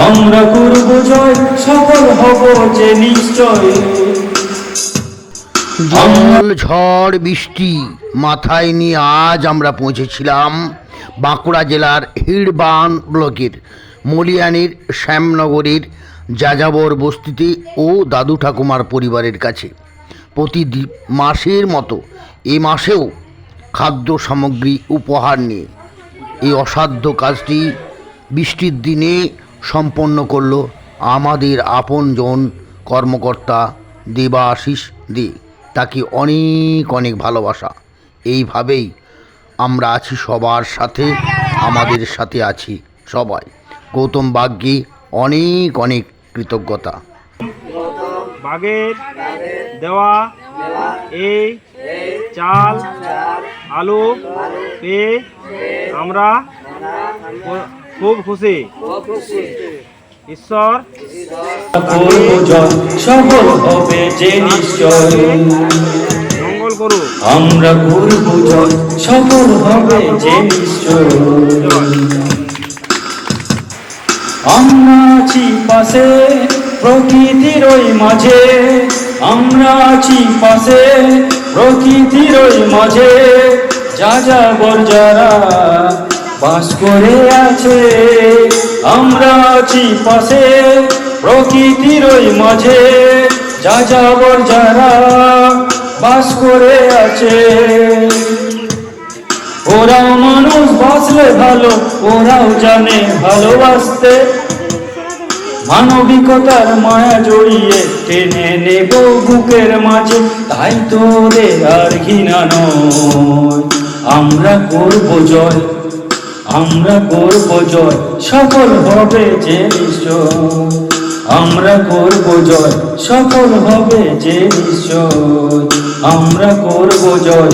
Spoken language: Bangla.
আমরা করব জয়, সফল হব যে নিশ্চয়। জল ঝড়, বৃষ্টি মাথায় নিয়ে আজ আমরা পৌঁছেছিলাম বাঁকুড়া জেলার হিড়বান ব্লকের মলিয়ানির শ্যামনগরের যাযাবর বস্তিতে ও দাদু ঠাকুমার পরিবারের কাছে। প্রতি মাসের মতো এ মাসেও খাদ্য সামগ্রী উপহার নিয়ে। এই অসাধ্য কাজটি বৃষ্টির দিনে সম্পন্ন করল আমাদের আপনজন কর্মকর্তা দেবাশিস দে। তাকে অনেক অনেক ভালোবাসা। এইভাবেই আমরা আছি সবার সাথে, আমাদের সাথে আছি সবাই। গৌতম বাগ্যে অনেক অনেক কৃতজ্ঞতা। বাগের দেওয়া এই চাল, আলু পেয়ে আমরা খুব খুশি। ঈশ্বর। সফল হবে যে নিশ্চয়। মঙ্গল করুক। আমরা করব জয় সফল হবে যে নিশ্চয়। আমরা আছি পাশে প্রকৃতির ওই মাঝে। আমরা আছি পাশে প্রকৃতির ওই মাঝে। যা যাবর যারা বাস করে আছে, আমরা আছি পাশে, প্রকৃতির ওই মাঝে। যা যাবর যারা বাস করে আছে। ওরাও মানুষ বাঁচলে ভালো, ওরাও জানে ভালোবাসতে। মানবিকতার মায়া জড়িয়ে টেনে নেব বুকের মাঝে, তাই তো ওদের আর ঘৃণা নয়। আমরা করব জয়। আমরা করব জয়, সফল হবে যে ঈশ্বর আমরা করব জয়, সফল হবে যে ঈশ্বর আমরা করব জয়